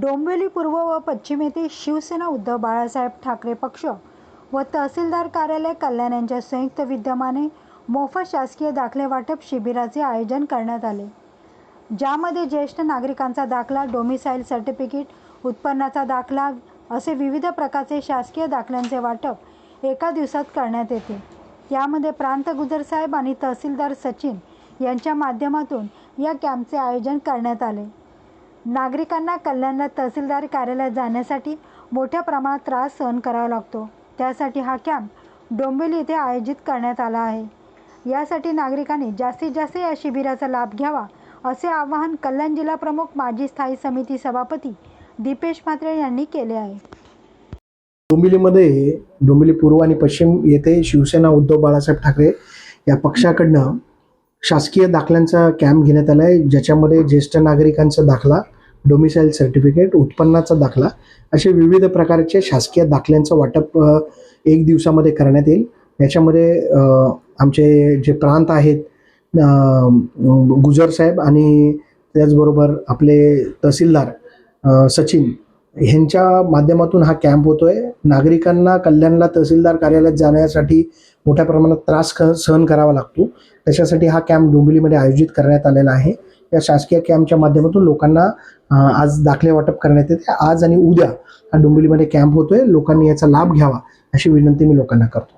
डोंबिवली पूर्व व पश्चिम येथे शिवसेना उद्धव बाळासाहेब ठाकरे पक्ष व तहसीलदार कार्यालय कल्याण यांच्या संयुक्त विद्यमाने मोफत शासकीय दाखले वाटप शिबिराचे आयोजन करण्यात आले. ज्यामध्ये ज्येष्ठ नागरिकांचा दाखला डोमिसाईल सर्टिफिकेट उत्पन्नाचा दाखला असे विविध प्रकारचे शासकीय दाखल्यांचे वाटप एका दिवसात करण्यात येते. यामध्ये प्रांत गुजर साहेब आणि तहसीलदार सचिन यांच्या माध्यमातून या कॅम्पचे आयोजन करण्यात आले. नागरिकांना कल्याणला तहसीलदार कार्यालयात जाण्यासाठी मोठ्या प्रमाणात त्रास सहन करावा लागतो. त्यासाठी हा कॅम्प डोंबिवली येथे आयोजित करण्यात आला आहे. यासाठी नागरिकांनी जास्तीत जास्त या शिबिराचा लाभ घ्यावा असे आवाहन कल्याण जिल्हा प्रमुख माजी स्थायी समिती सभापती दीपेश म्हात्रे यांनी केले आहे. डोंबिवलीमध्ये डोंबिवली पूर्व आणि पश्चिम येथे शिवसेना उद्धव बाळासाहेब ठाकरे या पक्षाकडनं शासकीय दाखल्यांचा कॅम्प घेण्यात आला आहे ज्याच्यामध्ये ज्येष्ठ नागरिकांचा दाखला डोमिसाईल सर्टिफिकेट उत्पन्नाचा दाखला असे विविध प्रकारचे शासकीय दाखल्यांचं वाटप एक दिवसामध्ये करण्यात येईल. याच्यामध्ये आमचे जे प्रांत आहेत गुजर साहेब आणि त्याचबरोबर आपले तहसीलदार सचिन ह्यांच्या माध्यमातून हा कॅम्प होतोय. नागरिकांना कल्याणला तहसीलदार कार्यालयात जाण्यासाठी मोठ्या प्रमाणात त्रास सहन करावा लागतो. त्याच्यासाठी हा कॅम्प डोंबिवलीमध्ये आयोजित करण्यात आलेला आहे. या शासकीय कॅम्पच्या माध्यमातून लोकांना आज दाखले वाटप करण्यात येते. आज आणि उद्या हा डोंबिवलीमध्ये कॅम्प होतोय. लोकांनी याचा लाभ घ्यावा अशी विनंती मी लोकांना करतो.